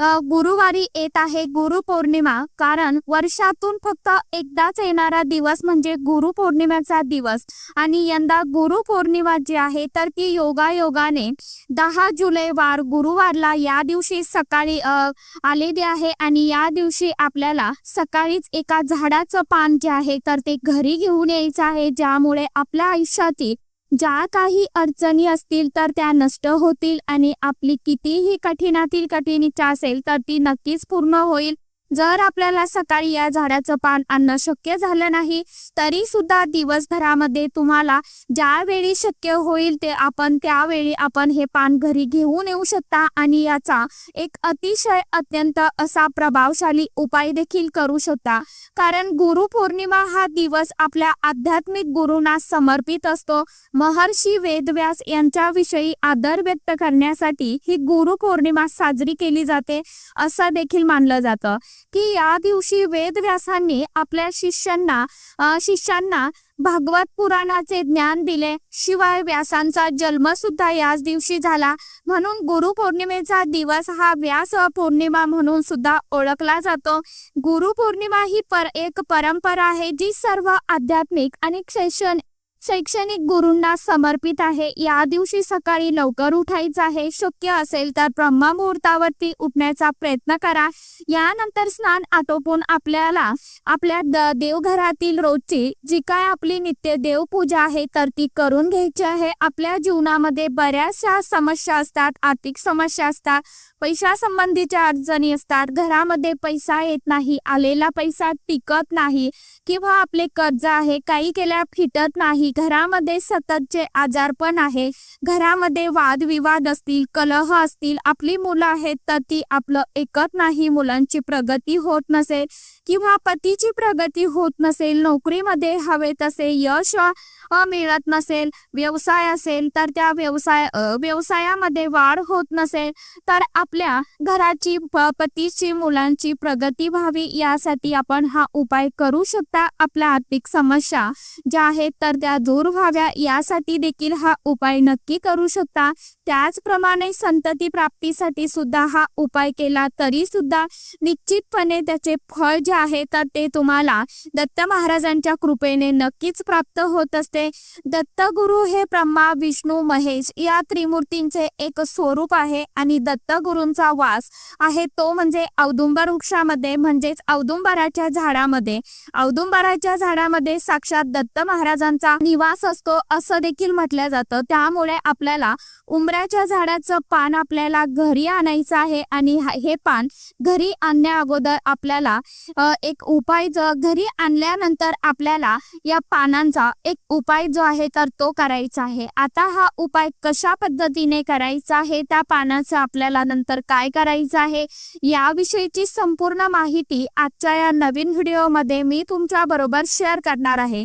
गुरुवारी येत आहे गुरुपौर्णिमा कारण वर्षातून फक्त एकदाच येणारा दिवस म्हणजे गुरुपौर्णिमेचा दिवस. आणि यंदा गुरुपौर्णिमा जी आहे तर ती योगायोगाने दहा जुलै वार गुरुवारला या दिवशी सकाळी आलेली आहे. आणि या दिवशी आपल्याला सकाळीच एका झाडाचं पान जे आहे तर ते घरी घेऊन यायचं आहे. ज्यामुळे आपल्या आयुष्यातील ज्या काही अडचणी असतील तर त्या नष्ट होतील आणि आपली कितीही कठीणातील कठीण इच्छा असेल तर ती नक्कीच पूर्ण होईल. जर आपल्याला सकाळी या झाडाचं पान आणणं शक्य झालं नाही तरी सुद्धा दिवसभरामध्ये तुम्हाला ज्यावेळी शक्य होईल ते आपण त्यावेळी आपण हे पान घरी घेऊन येऊ शकता आणि याचा एक अतिशय अत्यंत असा प्रभावशाली उपाय देखील करू शकता. कारण गुरुपौर्णिमा हा दिवस आपल्या आध्यात्मिक गुरुंना समर्पित असतो. महर्षी वेदव्यास यांच्याविषयी आदर व्यक्त करण्यासाठी ही गुरुपौर्णिमा साजरी केली जाते असं देखील मानलं जातं. की या दिवशी वेदव्यासांनी आपल्या शिष्यांना शिष्यांना भागवत पुराणाचे ज्ञान दिले. शिवाय व्यासांचा जन्म सुद्धा याच दिवशी झाला. म्हणून गुरुपौर्णिमेचा दिवस हा व्यास पौर्णिमा म्हणून सुद्धा ओळखला जातो. गुरुपौर्णिमा ही पर एक परंपरा आहे जी सर्व आध्यात्मिक आणि शैक्षणिक शैक्षणिक गुरूंना समर्पित आहे. या दिवशी सकाळी लवकर उठायचं आहे. शक्य असेल तर ब्रह्ममुहूर्तावरती उठण्याचा प्रयत्न करा. यानंतर स्नान आटोपून आपल्याला आपल्या द- देवघरातील रोजची जी काय आपली नित्य देवपूजा आहे तर ती करून घ्यायची आहे. आपल्या जीवनामध्ये बऱ्याचशा समस्या असतात आर्थिक समस्या असतात पैशासंबंधीच्या अडचणी असतात. घरामध्ये पैसा येत नाही आलेला पैसा टिकत नाही किंवा आपले कर्ज आहे काही केल्या फिटत नाही. घरामध्ये सततचे आजारपण आहे. घरामध्ये वादविवाद असतील कलह असतील आपली मुलं आहेत तर ती आपलं ऐकत नाही मुलांची प्रगती होत नसेल. किंवा पतीची प्रगती होत नसेल नोकरीमध्ये हवे तसे यश मिळत नसेल व्यवसाय असेल तर त्या व्यवसाय व्यवसायामध्ये वाढ होत नसेल तर आपल्या घराची पतीची मुलांची प्रगती व्हावी यासाठी आपण हा उपाय करू शकता. आपल्या आर्थिक समस्या ज्या आहेत तर त्या दूर व्हाव्या यासाठी देखील हा उपाय नक्की करू शकता. त्याचप्रमाणे संतती प्राप्तीसाठी सुद्धा हा उपाय केला तरी सुद्धा निश्चितपणे त्याचे फळ जे आहे तर ते तुम्हाला दत्त महाराजांच्या कृपेने नक्कीच प्राप्त होत असते. दत्तगुरु हे ब्रह्मा विष्णू महेश या त्रिमूर्तींचे एक स्वरूप आहे आणि दत्तगुरूंचा वास आहे तो म्हणजे औदुंबर वृक्षामध्ये म्हणजेच औदुंबराच्या झाडामध्ये. औदुंबराच्या झाडामध्ये साक्षात दत्त महाराजांचा निवास असतो असं देखील म्हटलं जातं. त्यामुळे आपल्याला उंबराच्या झाडाचं पान आपल्याला घरी आणायचं आहे आणि हे पान घरी आणण्या अगोदर आपल्याला एक उपाय जो घरी आणल्यानंतर आपल्याला या पानांचा एक उपाय जो आहे तर तो करायचा आहे. आता हा उपाय कशा पद्धतीने करायचा आहे त्या पानाचं आपल्याला नंतर काय करायचं आहे याविषयीची संपूर्ण माहिती आजच्या या नवीन व्हिडिओमध्ये मी तुमच्या बरोबर शेअर करणार आहे.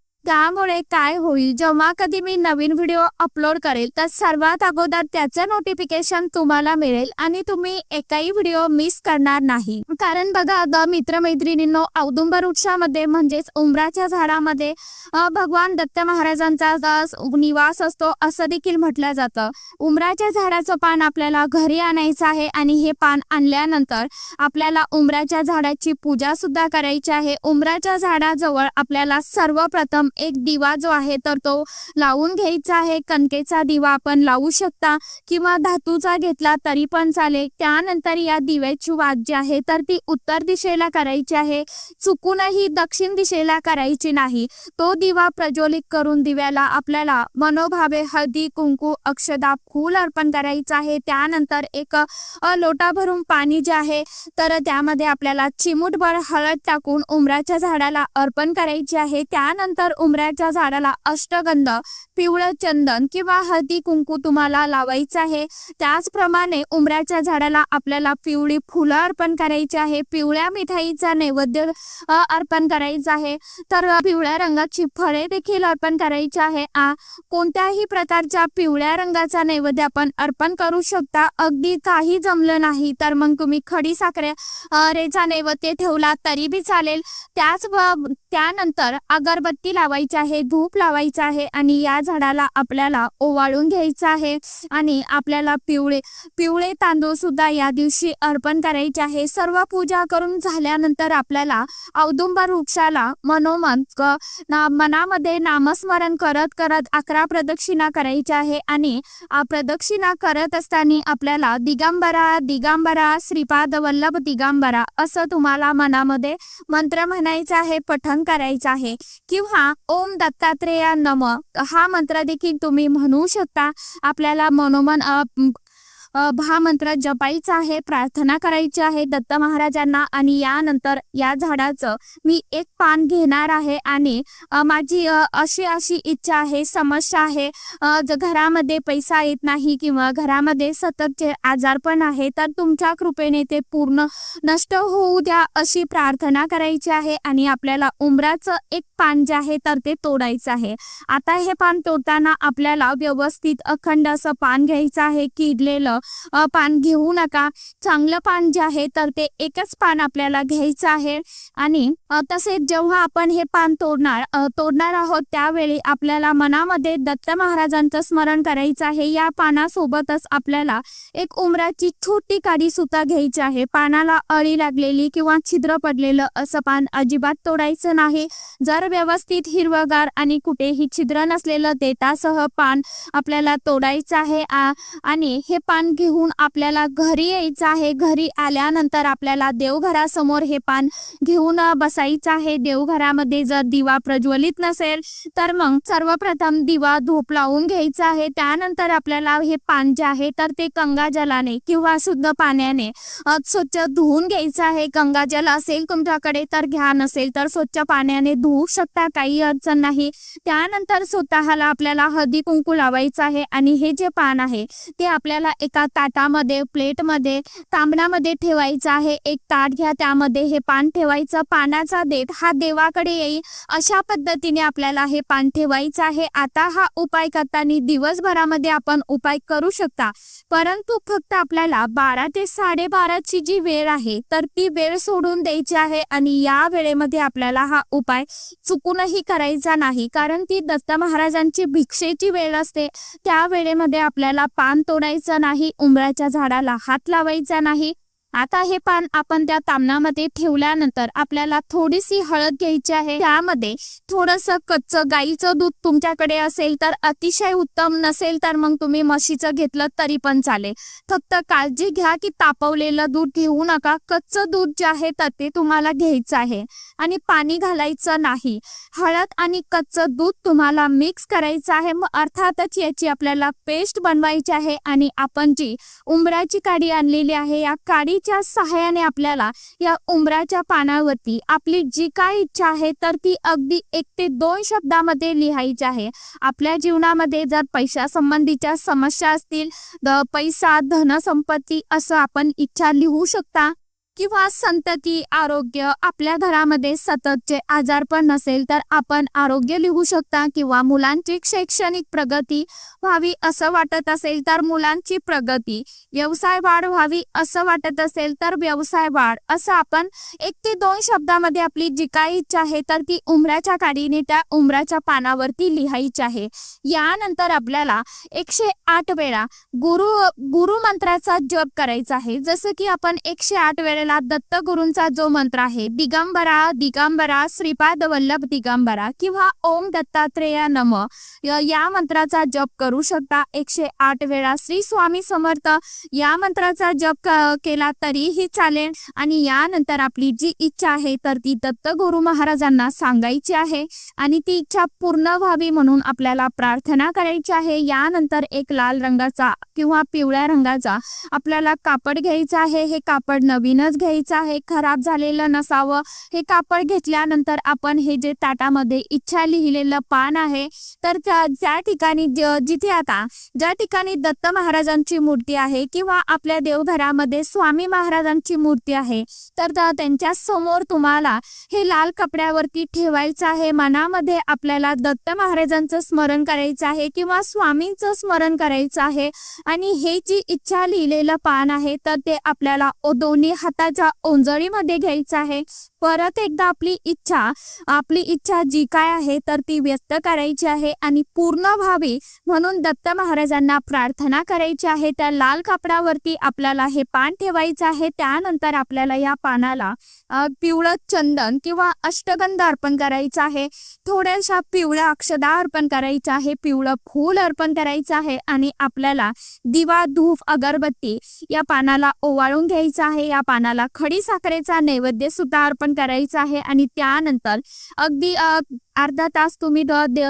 त्यामुळे काय होईल? जेव्हा कधी मी नवीन व्हिडिओ अपलोड करेल तर सर्वात अगोदर त्याचं नोटिफिकेशन तुम्हाला मिळेल आणि तुम्ही एकाही व्हिडिओ मिस करणार नाही. कारण बघा द मित्रमैत्रिणींनो औदुंबर वृक्षामध्ये म्हणजेच उंबराच्या झाडामध्ये भगवान दत्त महाराजांचा निवास असतो असं देखील म्हटलं जातं. उंबराच्या झाडाचं पान आपल्याला घरी आणायचं आहे आणि हे पान आणल्यानंतर आपल्याला उंबराच्या झाडाची पूजा सुद्धा करायची आहे. उंबराच्या झाडाजवळ आपल्याला सर्वप्रथम एक दिवा जो आहे तर तो लावून घ्यायचा आहे. कणकेचा दिवा आपण लावू शकता किंवा धातूचा घेतला तरी पण चालेल. त्यानंतर या दिव्याची वाद जी आहे तर ती उत्तर दिशेला करायची आहे. चुकूनही दक्षिण दिशेला करायची नाही. तो दिवा प्रज्वलित करून दिव्याला आपल्याला मनोभावे हळदी कुंकू अक्षदा फूल अर्पण करायचं आहे. त्यानंतर एक लोटा भरून पाणी जे आहे तर त्यामध्ये आपल्याला चिमूटभर हळद टाकून उमराच्या झाडाला अर्पण करायची आहे. त्यानंतर उमऱ्याच्या झाडाला अष्टगंध पिवळं चंदन किंवा हळदी कुंकू तुम्हाला लावायचं आहे. त्याचप्रमाणे उमऱ्याच्या झाडाला आपल्याला पिवळी फुलं अर्पण करायची आहे. पिवळ्या मिठाईचा नैवेद्य अर्पण करायचं आहे. तर पिवळ्या रंगाची फळे देखील अर्पण करायची आहे. आ, कोणत्याही प्रकारच्या पिवळ्या रंगाचा नैवेद्य आपण अर्पण करू शकता. अगदी काही जमलं नाही तर मग तुम्ही खडी साखरे रेचा नैवेद्य ठेवला तरी बी चालेल. त्याच ब- त्यानंतर अगरबत्ती लावायची आहे धूप लावायचा आहे आणि या झाडाला आपल्याला ओवाळून घ्यायचं आहे आणि आपल्याला पिवळे पिवळे तांदूळ सुद्धा या दिवशी अर्पण करायचे आहे. सर्व पूजा करून झाल्यानंतर आपल्याला औदुंबर वृक्षाला मनोमन ना मनामध्ये नामस्मरण करत करत अकरा प्रदक्षिणा करायच्या आहे आणि प्रदक्षिणा करत असताना आपल्याला दिगंबरा दिगंबरा श्रीपाद वल्लभ दिगंबरा असं तुम्हाला मनामध्ये मंत्र म्हणायचा आहे पठण करायचं आहे. किंवा ओम दत्तात्रेया नम. हा मंत्र देखील तुम्ही म्हणू शकता. आपल्याला मनोमन महामंत्र जपायचं आहे प्रार्थना करायची आहे दत्त महाराजांना आणि यानंतर या झाडाचं मी एक पान घेणार आहे आणि माझी अशी अशी इच्छा आहे समस्या आहे घरामध्ये पैसा येत नाही किंवा घरामध्ये सततचे आजार पण आहे तर तुमच्या कृपेने ते पूर्ण नष्ट होऊ द्या अशी प्रार्थना करायची आहे आणि आपल्याला उंबराचं एक पान जे आहे तर ते तोडायचं आहे. आता हे पान तोडताना आपल्याला व्यवस्थित अखंड असं पान घ्यायचं आहे किडलेलं पान घेऊ नका. चांगलं पान जे आहे तर ते एकच पान आपल्याला घ्यायचं आहे. आणि तसेच जेव्हा आपण हे पान तोडणार तोडणार आहोत त्यावेळी आपल्याला मनामध्ये दत्त महाराजांचं स्मरण करायचं आहे. या पानासोबतच आपल्याला एक उमराची छोटी काडी सुद्धा घ्यायची आहे. पानाला अळी लागलेली किंवा छिद्र पडलेलं असं पान अजिबात तोडायचं नाही. जर व्यवस्थित हिरवगार आणि कुठेही छिद्र नसलेलं देतासह पान आपल्याला तोडायचं आहे. आणि हे पान घेऊन आपल्याला घरी यायचं आहे. घरी आल्यानंतर आपल्याला देवघरासमोर हे पान घेऊन बसायचं आहे. देवघरामध्ये जर दिवा प्रज्वलित नसेल तर मग सर्वप्रथम दिवा धूप लावून घ्यायचा आहे. त्यानंतर आपल्याला हे पान जे आहे तर ते गंगाजलाने किंवा शुद्ध पाण्याने स्वच्छ धुवून घ्यायचं आहे. गंगाजल असेल तुमच्याकडे तर घ्या. नसेल तर स्वच्छ पाण्याने धुवू शकता काही अडचण नाही. त्यानंतर स्वतःला आपल्याला हळदी कुंकू लावायचं आहे. आणि हे जे पान आहे ते आपल्याला एका ताटामध्ये प्लेटमध्ये तांबण्यामध्ये ठेवायचा आहे. एक ताट घ्या त्यामध्ये हे पान ठेवायचं. पानाचा देठ हा देवाकडे येईल. अशा पद्धतीने आपल्याला हे पान ठेवायचं आहे. आता हा उपाय करताना दिवसभरामध्ये आपण उपाय करू शकता. परंतु फक्त आपल्याला बारा ते साडेबाराची जी वेळ आहे तर ती वेळ सोडून द्यायची आहे आणि या वेळेमध्ये आपल्याला हा उपाय चुकूनही करायचा नाही. कारण ती दत्त महाराजांची भिक्षेची वेळ असते. त्या वेळेमध्ये आपल्याला पान तोडायचं नाही. उंबराच्या झाडाला हात लावायचा नाही. आता हे पान आपण त्या तामणामध्ये ठेवल्यानंतर आपल्याला थोडीशी हळद घ्यायची आहे. त्यामध्ये थोडस कच्चं गाईचं दूध तुमच्याकडे असेल तर अतिशय उत्तम नसेल तर मग तुम्ही म्हशीचं घेतलं तरी पण चालेल. फक्त काळजी घ्या की तापवलेलं दूध घेऊ नका. कच्चं दूध जे आहे तर ते तुम्हाला घ्यायचं आहे. आणि पाणी घालायचं नाही. हळद आणि कच्चं दूध तुम्हाला मिक्स करायचं आहे. मग अर्थातच याची आपल्याला पेस्ट बनवायची आहे. आणि आपण जी उंबराची काडी आणलेली आहे या काडी काडीच्या सहाय्याने आपल्याला या उंबराच्या पानावरती आपली जी काय इच्छा आहे तर ती अगदी एक ते दोन शब्दामध्ये लिहायची आहे. आपल्या जीवनामध्ये जर पैशा संबंधीच्या समस्या असतील द पैसा धनसंपत्ती असं आपण इच्छा लिहू शकता. किंवा संतती आरोग्य आपल्या घरामध्ये सततचे आजारपण नसेल तर आपण आरोग्य लिहू शकता किंवा मुलांची शैक्षणिक प्रगती व्हावी असं वाटत असेल तर मुलांची प्रगती व्यवसाय वाढ व्हावी असं वाटत असेल तर व्यवसाय वाढ असं आपण एक ते दोन शब्दामध्ये आपली जी काही इच्छा आहे तर ती उमराच्या काडीने त्या उमराच्या पानावरती लिहायची आहे. यानंतर आपल्याला एकशे आठ वेळा गुरु गुरु मंत्राचा जप करायचा आहे. जसं की आपण एकशे आठ वेळा वेळेला दत्तगुरूंचा जो मंत्र आहे दिगंबरा दिगंबरा श्रीपाद वल्लभ दिगंबरा किंवा ओम दत्तात्रेय नम या मंत्राचा जप करू शकता. एकशे आठ वेळा श्री स्वामी समर्थ या मंत्राचा जप केला तरीही चालेल. आणि यानंतर आपली जी इच्छा आहे तर ती दत्त गुरु महाराजांना सांगायची आहे. आणि ती इच्छा पूर्ण व्हावी म्हणून आपल्याला प्रार्थना करायची आहे. यानंतर एक लाल रंगाचा किंवा पिवळ्या रंगाचा आपल्याला कापड घ्यायचा आहे. हे कापड नवीनच कापडच घ्यायचं आहे खराब झालेलं नसावं हे कापड घेतल्यानंतर आपण हे जे ताटामध्ये इच्छा लिहिलेलं पान आहे तर त्या ठिकाणी जिथे आता ज्या ठिकाणी दत्त महाराजांची मूर्ती आहे किंवा आपल्या देवघरामध्ये स्वामी महाराजांची मूर्ती आहे तर त्यांच्यासमोर तुम्हाला हे लाल कपड्यावरती ठेवायचं आहे मनामध्ये आपल्याला दत्त महाराजांचं स्मरण करायचं आहे किंवा स्वामींचं स्मरण करायचं आहे आणि हे जी इच्छा लिहिलेलं पान आहे तर ते आपल्याला दोन्ही हात स्वतःच्या ओंजळीमध्ये घ्यायचं आहे. परत एकदा आपली इच्छा आपली इच्छा जी काय आहे तर ती व्यक्त करायची आहे आणि पूर्ण व्हावी म्हणून दत्त महाराजांना प्रार्थना करायची आहे. त्या लाल कापडावरती आपल्याला हे पान ठेवायचं आहे. त्यानंतर आपल्याला या पानाला पिवळं चंदन किंवा अष्टगंध अर्पण करायचं आहे. थोड्याशा पिवळ्या अक्षदा अर्पण करायचं आहे. पिवळं फूल अर्पण करायचं आहे आणि आपल्याला दिवा धूप अगरबत्ती या पानाला ओवाळून घ्यायचं आहे. या पानाला खडी साखरेचा नैवेद्य सुद्धा अर्पण करायचं आहे आणि त्यानंतर अगदी अ, अर्धा तास तुम्ही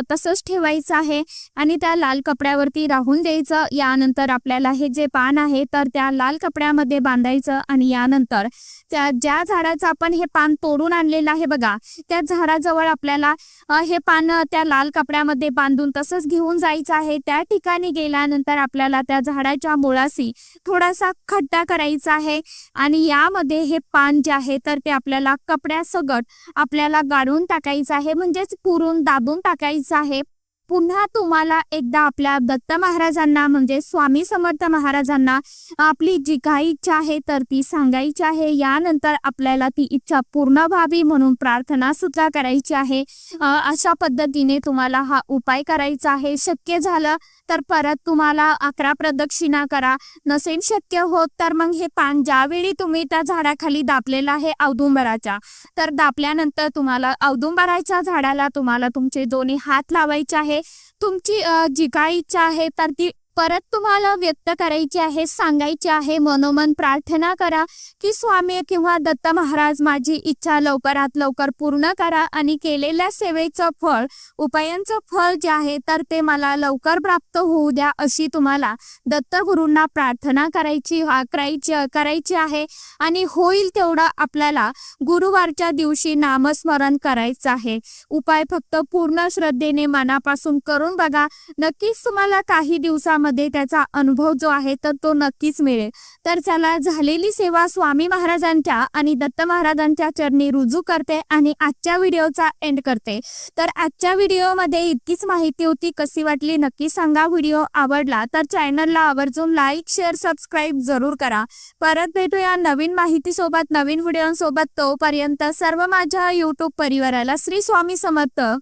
तसंच ठेवायचं आहे आणि त्या लाल कपड्यावरती राहून द्यायचं. यानंतर आपल्याला हे जे पान आहे तर त्या लाल कपड्यामध्ये बांधायचं आणि यानंतर त्या ज्या झाडाचं आपण हे पान तोडून आणलेलं आहे बघा त्या झाडाजवळ आपल्याला हे पान त्या लाल कपड्यामध्ये बांधून तसंच घेऊन जायचं आहे. त्या ठिकाणी गेल्यानंतर आपल्याला त्या झाडाच्या मुळाशी थोडासा खड्डा करायचा आहे आणि यामध्ये हे पान जे आहे तर ते आपल्याला कपड्यासकट आपल्याला गाडून टाकायचं आहे. म्हणजेच पुरून दाबून टाकायचं आहे. पुन्हा तुम्हाला एकदा आपल्या दत्त महाराजांना म्हणजे स्वामी समर्थ महाराजांना आपली जी काही इच्छा आहे तर ती सांगायची आहे. यानंतर आपल्याला ती इच्छा पूर्ण व्हावी म्हणून प्रार्थना सुद्धा करायची आहे. अशा पद्धतीने तुम्हाला हा उपाय करायचा आहे. शक्य झालं तर परत तुम्हाला अकरा प्रदक्षिणा करा. नसेल शक्य होत तर मग हे पान ज्यावेळी तुम्ही त्या झाडाखाली दाबलेलं आहे औदुंबराच्या तर दाबल्यानंतर तुम्हाला औदुंबराच्या झाडाला तुम्हाला तुमचे दोन्ही हात लावायचे आहे. तुमची जी काय इच्छा आहे तर ती परत तुम्हाला व्यक्त करायची आहे सांगायची आहे मनोमन प्रार्थना करा की स्वामी किंवा दत्त महाराज माझी इच्छा लवकरात लवकर पूर्ण करा आणि केलेल्या सेवेचं फळ उपायांचं फळ जे आहे तर ते मला लवकर प्राप्त होऊ द्या अशी तुम्हाला दत्तगुरूंना प्रार्थना करायची करायची करायची आहे आणि होईल तेवढं आपल्याला गुरुवारच्या दिवशी नामस्मरण करायचं आहे. उपाय फक्त पूर्ण श्रद्धेने मनापासून करून बघा. नक्कीच तुम्हाला काही दिवसामध्ये त्याचा अनुभव जो आहे तर तो नक्कीच मिळेल. तर चला झालेली सेवा स्वामी महाराजांच्या आणि दत्त महाराजांच्या चरणी रुजू करते आणि आजच्या व्हिडिओचा एंड करते. तर आजच्या व्हिडिओमध्ये इतकीच माहिती होती कशी वाटली नक्की सांगा. व्हिडिओ आवडला तर चॅनलला आवर्जून लाईक शेअर सबस्क्राईब जरूर करा. परत भेटूया नवीन माहितीसोबत नवीन व्हिडिओसोबत. तोपर्यंत सर्व माझ्या युट्यूब परिवाराला श्री स्वामी समर्थ.